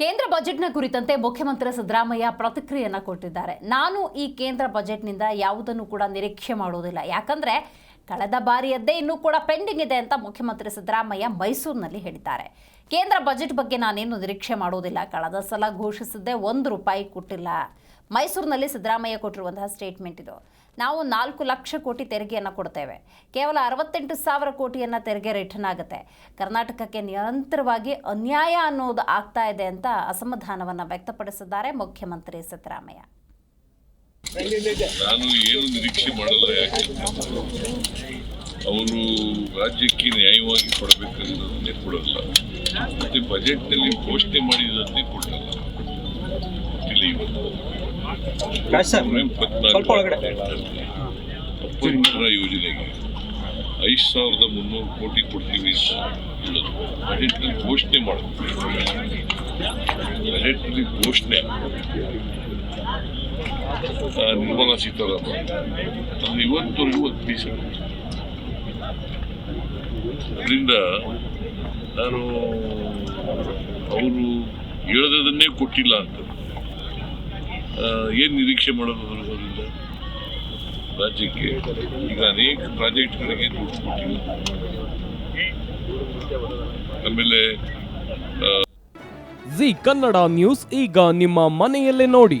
ಕೇಂದ್ರ ಬಜೆಟ್ನ ಕುರಿತಂತೆ ಮುಖ್ಯಮಂತ್ರಿ ಸಿದ್ದರಾಮಯ್ಯ ಪ್ರತಿಕ್ರಿಯೆಯನ್ನು ಕೊಟ್ಟಿದ್ದಾರೆ. ನಾನು ಈ ಕೇಂದ್ರ ಬಜೆಟ್ನಿಂದ ಯಾವುದನ್ನು ಕೂಡ ನಿರೀಕ್ಷೆ ಮಾಡುವುದಿಲ್ಲ ಯಾಕಂದ್ರೆ ಕಳೆದ ಬಾರಿಯದ್ದೇ ಇನ್ನೂ ಕೂಡ ಪೆಂಡಿಂಗ್ ಇದೆ ಅಂತ ಮುಖ್ಯಮಂತ್ರಿ ಸಿದ್ದರಾಮಯ್ಯ ಮೈಸೂರಿನಲ್ಲಿ ಹೇಳಿದ್ದಾರೆ. ಕೇಂದ್ರ ಬಜೆಟ್ ಬಗ್ಗೆ ನಾನೇನು ನಿರೀಕ್ಷೆ ಮಾಡುವುದಿಲ್ಲ. ಕಳೆದ ಸಲ ಘೋಷಿಸಿದ್ದೆ ಒಂದು ರೂಪಾಯಿ ಕೊಟ್ಟಿಲ್ಲ. ಮೈಸೂರಿನಲ್ಲಿ ಸಿದ್ದರಾಮಯ್ಯ ಕೊಟ್ಟಿರುವಂತಹ ಸ್ಟೇಟ್ಮೆಂಟ್ ಇದು. ನಾವು ನಾಲ್ಕು ಲಕ್ಷ ಕೋಟಿ ತೆರಿಗೆಯನ್ನು ಕೊಡ್ತೇವೆ. ಕೇವಲ ಅರವತ್ತೆಂಟು ಸಾವಿರ ಕೋಟಿಯನ್ನು ತೆರಿಗೆ ರಿಟರ್ನ್ ಆಗುತ್ತೆ. ಕರ್ನಾಟಕಕ್ಕೆ ನಿರಂತರವಾಗಿ ಅನ್ಯಾಯ ಅನ್ನೋದು ಆಗ್ತಾ ಇದೆ ಅಂತ ಅಸಮಾಧಾನವನ್ನು ವ್ಯಕ್ತಪಡಿಸಿದ್ದಾರೆ ಮುಖ್ಯಮಂತ್ರಿ ಸಿದ್ದರಾಮಯ್ಯ. ನಾನು ಏನು ನಿರೀಕ್ಷೆ ಮಾಡಲ್ಲ ಯಾಕೆಂದ್ರೆ ಅವರು ರಾಜ್ಯಕ್ಕೆ ನ್ಯಾಯವಾಗಿ ಕೊಡಬೇಕಾಗಿರೋದನ್ನೇ ಕೊಡಲ್ಲ. ಮತ್ತೆ ಬಜೆಟ್ನಲ್ಲಿ ಘೋಷಣೆ ಮಾಡಿದಂತೆ ಕೊಡಲ್ಲ. ಗೊತ್ತಿಲ್ಲ ಇವತ್ತು. ಯೋಜನೆಗೆ ಐದು ಸಾವಿರದ ಮುನ್ನೂರು ಕೋಟಿ ಕೊಡ್ತೀವಿ ಅಂತ ನಲ್ಲಿ ಬಜೆಟ್ನಲ್ಲಿ ಘೋಷಣೆ ಮಾಡಬೇಕು. ಬಜೆಟ್ನಲ್ಲಿ ಘೋಷಣೆ. ನಿರ್ಮಲಾ ಸೀತಾರಾಮನ್ ಅದು ಇವತ್ತವರೆಗೂ ಒಂದು ಪೀಸ್ ಅದರಿಂದ ನಾನು ಅವರು ಹೇಳದನ್ನೇ ಕೊಟ್ಟಿಲ್ಲ ಅಂತ. ಏನು ನಿರೀಕ್ಷೆ ಮಾಡೋದು ಅದರಿಂದ ರಾಜ್ಯಕ್ಕೆ ಈಗ ಅನೇಕ ಪ್ರಾಜೆಕ್ಟ್ಗಳಿಗೆ ದುಡ್ಡು ಕೊಟ್ಟಿಲ್ಲ. ಆಮೇಲೆ ಜಿ ಕನ್ನಡ ನ್ಯೂಸ್ ಈಗ ನಿಮ್ಮ ಮನೆಯಲ್ಲೇ ನೋಡಿ.